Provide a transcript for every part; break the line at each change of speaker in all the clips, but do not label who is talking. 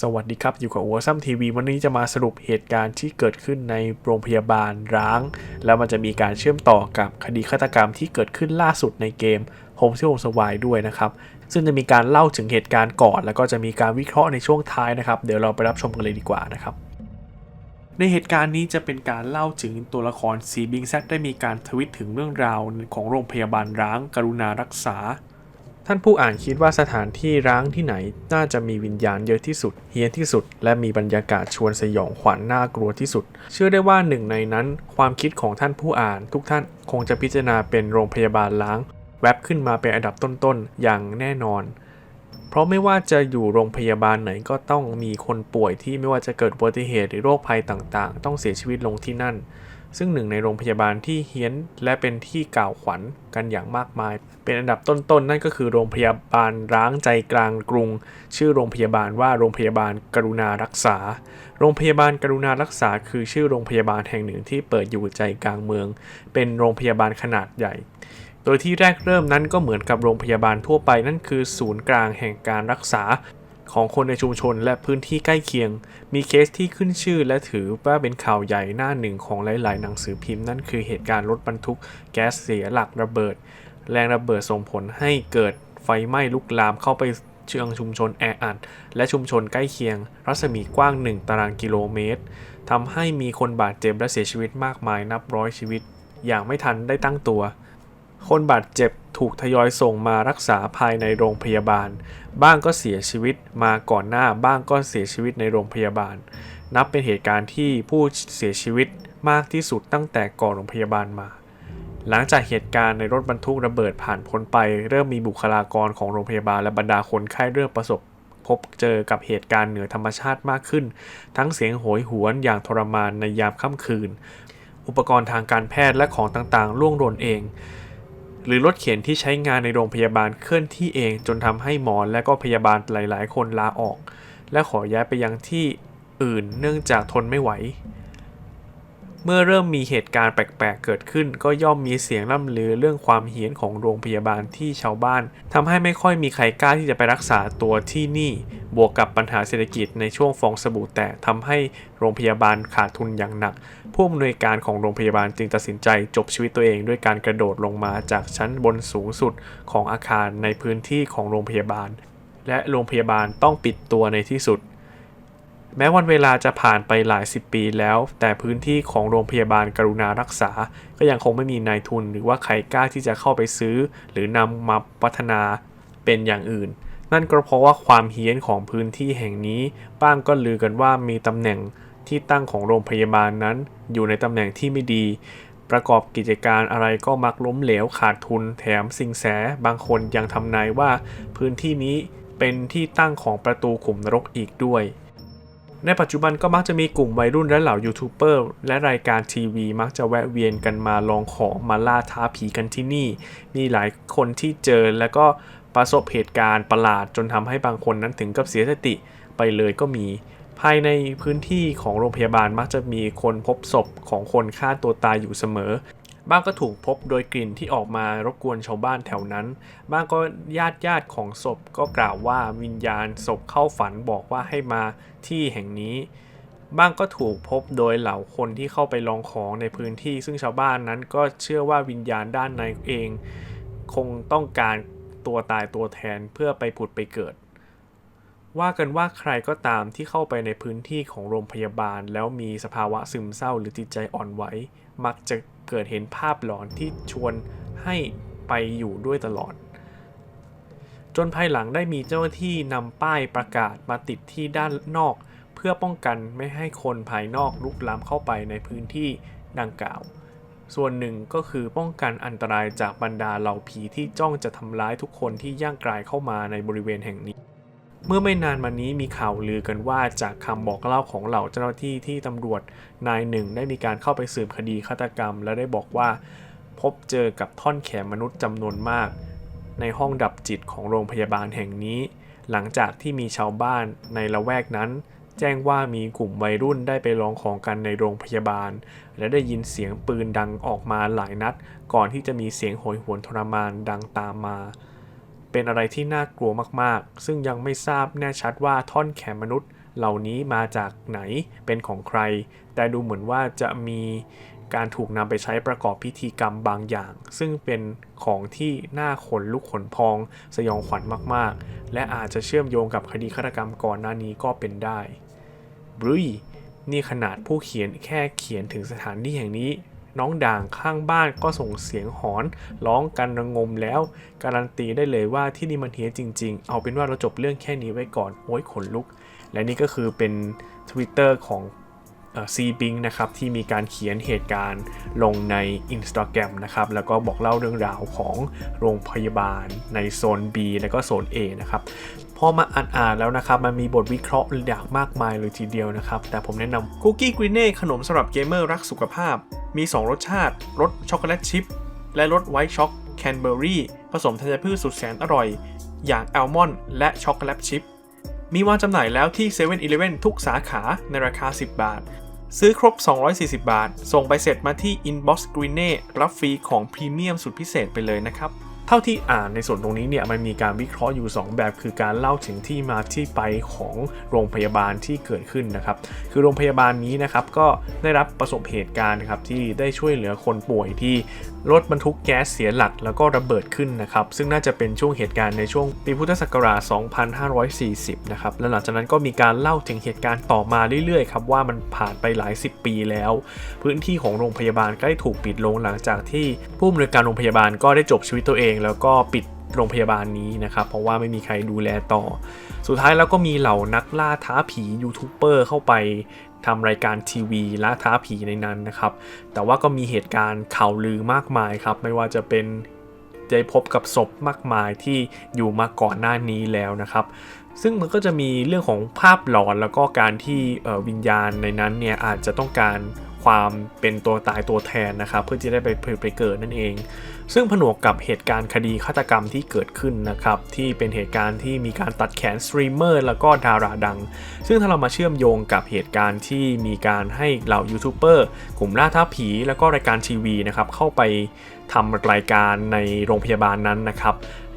สวัสดีครับ อยู่กับอัวซัมทีวีวันนี้จะมาสรุปเหตุการณ์ที่เกิดขึ้นในโรงพยาบาลร้าง แล้วมันจะมีการเชื่อมต่อกับคดีฆาตกรรมที่เกิดขึ้นล่าสุดในเกม Home s w Home s u r v i ด้วยนะครับ ซึ่งจะมีการเล่าถึงเหตุการณ์ก่อน แล้วก็จะมีการวิเคราะห์ในช่วงท้ายนะครับ เดี๋ยวเราไปรับชมกันเลยดีกว่านะครับในเหตุการณ์นี้จะเป็นการเล่าถึงตัวละครซีบิงแซดได้มีการทวิตถึงเรื่องราวของโรงพยาบาลร้าง กรุณารักษา ท่านผู้อ่านคิดว่าสถานที่ร้างที่ไหนน่าจะมีวิญญาณเยอะที่สุด เฮี้ยนที่สุด และมีบรรยากาศชวนสยองขวัญน่ากลัวที่สุด เชื่อได้ว่าหนึ่งในนั้น ความคิดของท่านผู้อ่าน ทุกท่านคงจะพิจารณาเป็นโรงพยาบาลล้าง แวบขึ้นมาเป็นอันดับต้นๆ อย่างแน่นอน เพราะไม่ว่าจะอยู่โรงพยาบาลไหนก็ต้องมีคนป่วยที่ไม่ว่าจะเกิดอุบัติเหตุหรือโรคภัยต่างๆ ต้องเสียชีวิตลงที่นั่น ซึ่งหนึ่งในโรงพยาบาลที่เฮี้ยนและเป็นที่กล่าวขวัญกันอย่างมากมาย เป็นอันดับต้นๆนั่นก็คือโรงพยาบาลร้างใจกลางกรุง ชื่อโรงพยาบาลว่าโรงพยาบาลกรุณารักษา โรงพยาบาลกรุณารักษา คือชื่อโรงพยาบาลแห่งหนึ่งที่เปิดอยู่ใจกลางเมือง เป็นโรงพยาบาลขนาดใหญ่ โดยที่แรกเริ่มนั้นก็เหมือนกับโรงพยาบาลทั่วไปนั่นคือศูนย์กลางแห่งการรักษาของคนในชุมชนและพื้นที่ใกล้เคียง มีเคสที่ขึ้นชื่อและถือว่าเป็นข่าวใหญ่หน้าหนึ่งของหลาย ๆ หนังสือพิมพ์นั่นคือเหตุการณ์รถบรรทุกแก๊สเสียหลักระเบิด แรงระเบิดส่งผลให้เกิดไฟไหม้ลุกลามเข้าไปเชืองชุมชนแออัดและชุมชนใกล้เคียง รัศมีกว้าง 1 ตารางกิโลเมตรทำให้มีคนบาดเจ็บและเสียชีวิตมากมายนับร้อยชีวิต อย่างไม่ทันได้ตั้งตัว คนบาดเจ็บถูกทยอยส่งมารักษาภายในโรงพยาบาล บ้างก็เสียชีวิตมาก่อนหน้า บ้างก็เสียชีวิตในโรงพยาบาล นับเป็นเหตุการณ์ที่ผู้เสียชีวิตมากที่สุดตั้งแต่ก่อนโรงพยาบาลมา หลังจากเหตุการณ์ในรถบรรทุกระเบิดผ่านพ้นไป เริ่มมีบุคลากรของโรงพยาบาลและบรรดาคนไข้เริ่มประสบพบเจอกับเหตุการณ์เหนือธรรมชาติมากขึ้น ทั้งเสียงโหยหวนอย่างทรมานในยามค่ำคืน อุปกรณ์ทางการแพทย์และของต่างๆล่วงหล่นเอง หรือรถเข็นที่ใช้งานในโรงพยาบาลเคลื่อนที่เองจนทำให้หมอและก็พยาบาลหลาย ๆ คนลาออก และขอย้ายไปยังที่อื่นเนื่องจากทนไม่ไหว เมื่อเริ่มมีเหตุการณ์แปลกๆ เกิดขึ้น ก็ย่อมมีเสียงล่ำลือเรื่องความเฮี้ยนของโรงพยาบาลที่ชาวบ้านทำให้ไม่ค่อยมีใครกล้าที่จะไปรักษาตัวที่นี่ บวกกับปัญหาเศรษฐกิจในช่วงฟองสบู่แตกทำให้โรงพยาบาลขาดทุนอย่างหนัก ผู้อำนวยการของโรงพยาบาลจึงตัดสินใจจบชีวิตตัวเองด้วยการกระโดดลงมาจากชั้นบนสูงสุดของอาคารในพื้นที่ของโรงพยาบาล และโรงพยาบาลต้องปิดตัวในที่สุด แม้วันเวลาจะผ่านไปหลายสิบปีแล้ว แต่พื้นที่ของโรงพยาบาลกรุณารักษา ก็ยังคงไม่มีนายทุนหรือว่าใครกล้าที่จะเข้าไปซื้อ หรือนำมาพัฒนาเป็นอย่างอื่น นั่นก็เพราะว่าความเฮี้ยนของพื้นที่แห่งนี้ บ้างก็ลือกันว่ามีตำแหน่งที่ตั้งของโรงพยาบาลนั้น อยู่ในตำแหน่งที่ไม่ดี ประกอบกิจการอะไรก็มักล้มเหลวขาดทุน แถมสิงแส บางคนยังทำนายว่า พื้นที่นี้เป็นที่ตั้งของประตูขุมนรกอีกด้วย ในปัจจุบันก็มักจะมีกลุ่มวัยรุ่นและเหล่ายูทูบเบอร์และรายการทีวี มักจะแวะเวียนกันมาลองของมาล่าท้าผีกันที่นี่ มีหลายคนที่เจอแล้วก็ประสบเหตุการณ์ประหลาดจนทำให้บางคนนั้นถึงกับเสียสติไปเลยก็มี ภายในพื้นที่ของโรงพยาบาลมักจะมีคนพบศพของคนฆ่าตัวตายอยู่เสมอ บ้างก็ถูกพบโดยกลิ่นที่ออกมารบกวนชาวบ้านแถวนั้น บ้างก็ญาติญาติของศพก็กล่าวว่าวิญญาณศพเข้าฝันบอกว่าให้มาที่แห่งนี้ บ้างก็ถูกพบโดยเหล่าคนที่เข้าไปลองของในพื้นที่ ซึ่งชาวบ้านนั้นก็เชื่อว่าวิญญาณด้านในเอง คงต้องการตัวตายตัวแทนเพื่อไปผุดไปเกิด ว่ากันว่าใครก็ตามที่เข้าไปในพื้นที่ของโรงพยาบาล แล้วมีสภาวะซึมเศร้าหรือจิตใจอ่อนไหวมักจะ เกิดเห็นภาพหลอนที่ชวนให้ไปอยู่ด้วยตลอด จนภายหลังได้มีเจ้าหน้าที่นำป้ายประกาศมาติดที่ด้านนอก เพื่อป้องกันไม่ให้คนภายนอกลุกล้ำเข้าไปในพื้นที่ดังกล่าว ส่วนหนึ่งก็คือป้องกันอันตรายจากบรรดาเหล่าผีที่จ้องจะทำร้ายทุกคนที่ย่างกรายเข้ามาในบริเวณแห่งนี้ เมื่อไม่นานมานี้มีข่าวลือกันว่าจากคำบอกเล่าของเหล่าเจ้าหน้าที่ที่ตำรวจนายหนึ่งได้มีการเข้าไปสืบคดีฆาตกรรม และได้บอกว่า พบเจอกับท่อนแขนมนุษย์จำนวนมาก ในห้องดับจิตของโรงพยาบาลแห่งนี้ หลังจากที่มีชาวบ้านในละแวกนั้น แจ้งว่ามีกลุ่มวัยรุ่นได้ไปลองของกันในโรงพยาบาล และได้ยินเสียงปืนดังออกมาหลายนัด ก่อนที่จะมีเสียงโหยหวนทรมานดังตามมา เป็นอะไรที่น่ากลัวมากๆ ซึ่งยังไม่ทราบแน่ชัดว่าท่อนแขนมนุษย์เหล่านี้มาจากไหนเป็นของใคร แต่ดูเหมือนว่าจะมีการถูกนำไปใช้ประกอบพิธีกรรมบางอย่าง ซึ่งเป็นของที่น่าขนลุกขนพอง สยองขวัญมากๆ และอาจจะเชื่อมโยงกับคดีฆาตกรรมก่อนหน้านี้ก็เป็นได้บรุยนี่ขนาดผู้เขียนแค่เขียนถึงสถานที่แห่งนี้ น้องด่างข้างบ้านก็ส่งเสียงหอนร้องกันระงมแล้ว การันตีได้เลยว่าที่นี่มันเฮี้ยจริง ๆ เอาเป็นว่าเราจบเรื่องแค่นี้ไว้ก่อนโอ้ยขนลุก และนี่ก็คือเป็น Twitter ของซีบิงนะครับที่มีการเขียนเหตุการณ์ลงใน Instagram นะครับแล้วก็บอกเล่าเรื่องราวของโรงพยาบาลในโซน B แล้วก็โซน A นะครับพอมาอ่านๆแล้วนะครับมันมีบทวิเคราะห์อย่างมากมายเลยทีเดียวนะครับ แต่ผมแนะนำคุกกี้กรีเน่ขนมสำหรับเกมเมอร์รักสุขภาพ มี 2 รสชาติ รสช็อกโกแลตชิพและรสไวท์ช็อกแคนเบอรี่ผสมธัญพืชสุดแสนอร่อย อย่างอัลมอนด์และช็อกโกแลตชิพมีวางจำหน่ายแล้วที่7 e เ e ่ e อทุกสาขาในราคา 10 บาท ซื้อครบ 240 บาท ส่งไปเสร็จมาที่ Inbox Green รับฟรีของพรีเมียมสุดพิเศษไปเลยนะครับ เท่าที่อ่านในส่วนตรงนี้เนี่ยมันมีการวิเคราะห์อยู่ 2 แบบ คือการเล่าถึงที่มาที่ไปของโรงพยาบาลที่เกิดขึ้นนะครับ คือโรงพยาบาลนี้นะครับก็ได้รับประสบเหตุการณ์นะครับที่ได้ช่วยเหลือคนป่วยที่ รถบรรทุกแก๊สเสียหลักแล้วก็ระเบิดขึ้นนะครับ ซึ่งน่าจะเป็นช่วงเหตุการณ์ในช่วงปีพุทธศักราช 2540 นะครับ และหลังจากนั้นก็มีการเล่าถึงเหตุการณ์ต่อมาเรื่อยๆครับว่ามันผ่านไปหลายสิบปีแล้ว พื้นที่ของโรงพยาบาลก็ได้ถูกปิดลงหลังจากที่ผู้อำนวยการโรงพยาบาลก็ได้จบชีวิตตัวเอง แล้วก็ปิดโรงพยาบาลนี้นะครับ เพราะว่าไม่มีใครดูแลต่อ สุดท้ายแล้วก็มีเหล่านักล่าท้าผียูทูบเบอร์เข้าไปทำรายการทีวีล่าท้าผีในนั้นนะครับ แต่ว่าก็มีเหตุการณ์ข่าวลือมากมายครับ ไม่ว่าจะเป็นได้พบกับศพมากมายที่อยู่มาก่อนหน้านี้แล้วนะครับ ซึ่งมันก็จะมีเรื่องของภาพหลอนแล้วก็การที่วิญญาณในนั้นเนี่ยอาจจะต้องการ ความเป็นตัวตายตัวแทนนะครับเพื่อที่ได้ไปไปเกิดนั่นเอง ซึ่งผนวกกับเหตุการณ์คดีฆาตกรรมที่เกิดขึ้นนะครับที่เป็นเหตุการณ์ที่มีการตัดแขนสตรีมเมอร์แล้วก็ดาราดัง ซึ่งถ้าเรามาเชื่อมโยงกับเหตุการณ์ที่มีการให้เหล่ายูทูบเบอร์กลุ่มล่าท้าผี แล้วก็รายการทีวีนะครับเข้าไปทำรายการในโรงพยาบาลนั้นนะครับ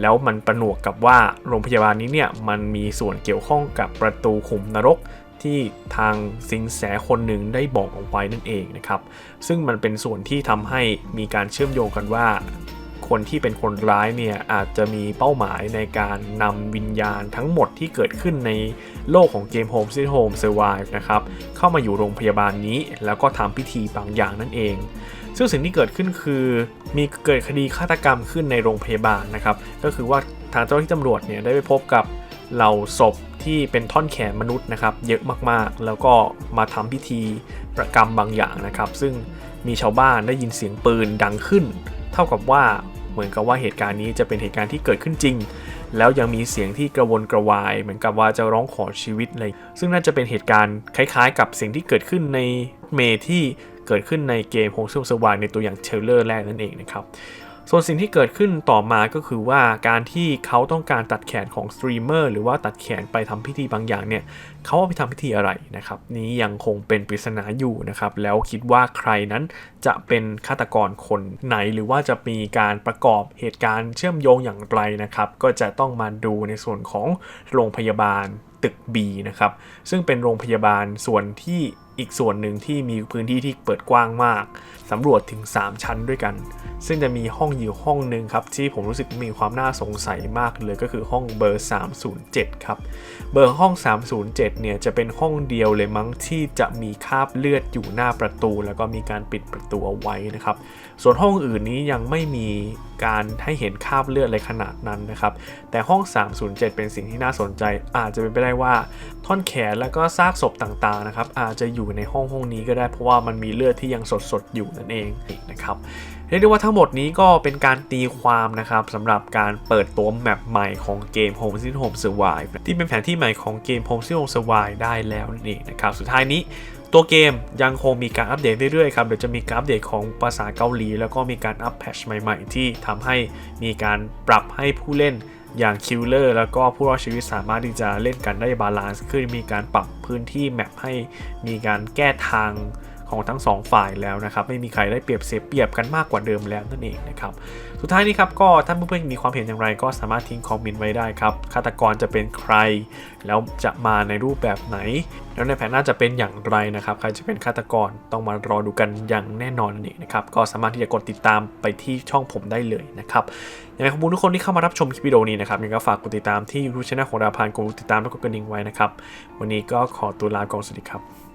แล้วมันประหนวกกับว่าโรงพยาบาลนี้เนี่ยมันมีส่วนเกี่ยวข้องกับประตูขุมนรก ที่ทางสิงแสคนหนึ่งได้บอกเอาไว้นั่นเองนะครับ ซึ่งมันเป็นส่วนที่ทำให้มีการเชื่อมโยงกันว่า คนที่เป็นคนร้ายเนี่ยอาจจะมีเป้าหมายในการนำวิญญาณทั้งหมดที่เกิดขึ้นในโลกของเกม Home Sweet Home Survive นะครับ เข้ามาอยู่โรงพยาบาลนี้ แล้วก็ทำพิธีบางอย่างนั่นเองซึ่งสิ่งที่เกิดขึ้นคือมีเกิดคดีฆาตกรรมขึ้นในโรงพยาบาลนะครับ ก็คือว่าทางเจ้าหน้าที่ตำรวจเนี่ยได้ไปพบกับ เหล่าศพที่เป็นท่อนแขนมนุษย์นะครับ เยอะมากๆ แล้วก็มาทำพิธีประกรรมบางอย่างนะครับ ซึ่งมีชาวบ้านได้ยินเสียงปืนดังขึ้น เท่ากับว่าเหมือนกับว่าเหตุการณ์นี้จะเป็นเหตุการณ์ที่เกิดขึ้นจริง แล้วยังมีเสียงที่กระวนกระวาย เหมือนกับว่าจะร้องขอชีวิตเลยซึ่งน่าจะเป็นเหตุการณ์คล้ายๆ กับสิ่งที่เกิดขึ้นในเมที่เกิดขึ้นในเกม Home s w i ในตัวอย่างเทเลอร์แรกนั่นเองนะครับ ส่วนสิ่งที่เกิดขึ้นต่อมาก็คือว่าการที่เขาต้องการตัดแขนของสตรีมเมอร์หรือว่าตัดแขนไปทำพิธีบางอย่างเนี่ยเขาเอาไปทำพิธีอะไรนะครับนี้ยังคงเป็นปริศนาอยู่นะครับแล้วคิดว่าใครนั้นจะเป็นฆาตกรคนไหนหรือว่าจะมีการประกอบเหตุการณ์เชื่อมโยงอย่างไรนะครับก็จะต้องมาดูในส่วนของโรงพยาบาลตึก B นะครับซึ่งเป็นโรงพยาบาลส่วนที่ อีกส่วนหนึ่งที่มีพื้นที่ที่เปิดกว้างมากสำรวจถึง 3 ชั้นด้วยกัน ซึ่งจะมีห้องอยู่ห้องหนึ่งครับ ที่ผมรู้สึกมีความน่าสงสัยมากเลยก็คือห้องเบอร์ 307 ครับ เบอร์ห้อง 307 เนี่ยจะเป็นห้องเดียวเลยมั้งที่จะมีคราบเลือดอยู่หน้าประตู แล้วก็มีการปิดประตูเอาไว้นะครับ ส่วนห้องอื่นนี้ยังไม่มี การให้เห็นคราบเลือดอะไรขนาดนั้นนะครับ แต่ห้อง 307 เป็นสิ่งที่น่าสนใจ อาจจะเป็นไปได้ว่าท่อนแขนแล้วก็ซากศพต่างๆนะครับ อาจจะอยู่ในห้องห้องนี้ก็ได้เพราะว่ามันมีเลือดที่ยังสดๆอยู่นั่นเองนะครับเรียกได้ว่าทั้งหมดนี้ก็เป็นการตีความนะครับสำหรับการเปิดตัวแมปใหม่ของเกม Home Sweet Home Survive ที่เป็นแผนที่ใหม่ของเกม Home Sweet Home Survive ได้แล้วนั่นะครับสุดท้ายนี้ ตัวเกมยังคงมีการอัปเดตเรื่อยๆครับ เดี๋ยวจะมีการอัปเดตของภาษาเกาหลี แล้วก็มีการอัปแพชใหม่ๆ ที่ทำให้มีการปรับให้ผู้เล่นอย่างคิลเลอร์แล้วก็ผู้รอดชีวิตสามารถที่จะเล่นกันได้บาลานซ์ขึ้นมีการปรับพื้นที่แมปให้มีการแก้ทาง ของทั้งสองฝ่ายแล้วนะครับ ไม่มีใครได้เปรียบเสียเปรียบกันมากกว่าเดิมแล้วนั่นเองนะครับ สุดท้ายนี้ครับก็ท่านเพื่อนๆมีความเห็นอย่างไรก็สามารถทิ้งคอมเมนต์ไว้ได้ครับ ฆาตกรจะเป็นใคร แล้วจะมาในรูปแบบไหน แล้วในแผนหน้าจะเป็นอย่างไรนะครับ ใครจะเป็นฆาตกรต้องมารอดูกันอย่างแน่นอนนั่นเองนะครับ ก็สามารถที่จะกดติดตามไปที่ช่องผมได้เลยนะครับยังไงขอบคุณทุกคนที่เข้ามารับชมคลิปวิดีโอนี้นะครับยังไงก็ฝากกดติดตามที่ YouTube Channel ของเราผ่านกดติดตามและกดกระดิ่งไว้นะครับ วันนี้ก็ขอตัวลาก่อนสวัสดีครับ